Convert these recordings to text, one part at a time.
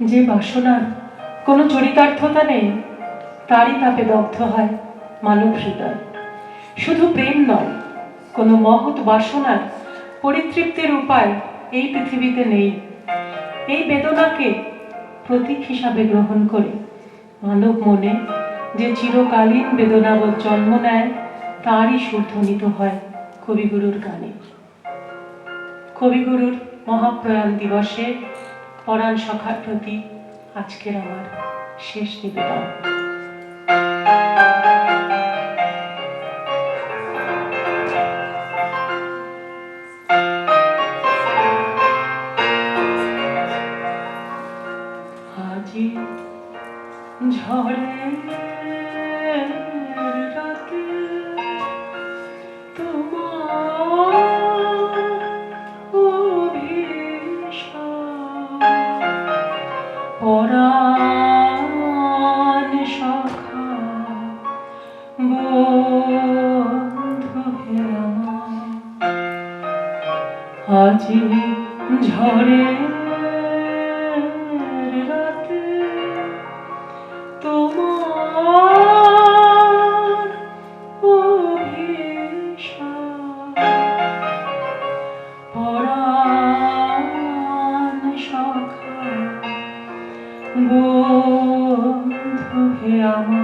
যে বাসনার কোনো চরিতার্থতা নেই, তারই তাপে দগ্ধ হয় মানব হৃদয়। শুধু প্রেম নয়, কোনো মহৎ বাসনার পরিতৃপ্তির উপায় এই পৃথিবীতে নেই। এই বেদনাকে প্রতীক হিসাবে গ্রহণ করে মানব মনে যে চিরকালীন বেদনাবোধ জন্ম নেয়, তারই সুর ধ্বনিত হয় কবিগুরুর গানে। কবিগুরুর মহাপ্রয়াণ দিবসে পরাণ সখার প্রতি আজকের আমার শেষ নিবেদন। ঝড়ে রাতে আজি ঝড়ে রাতে তোমার পরাণ সখা বন্ধু হে আমার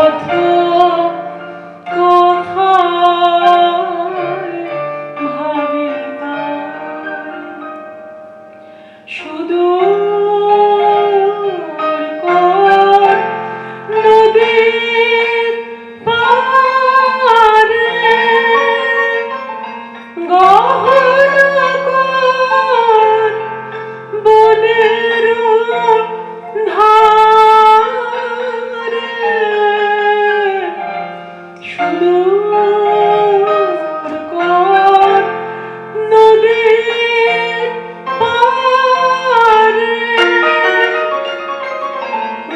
Lord.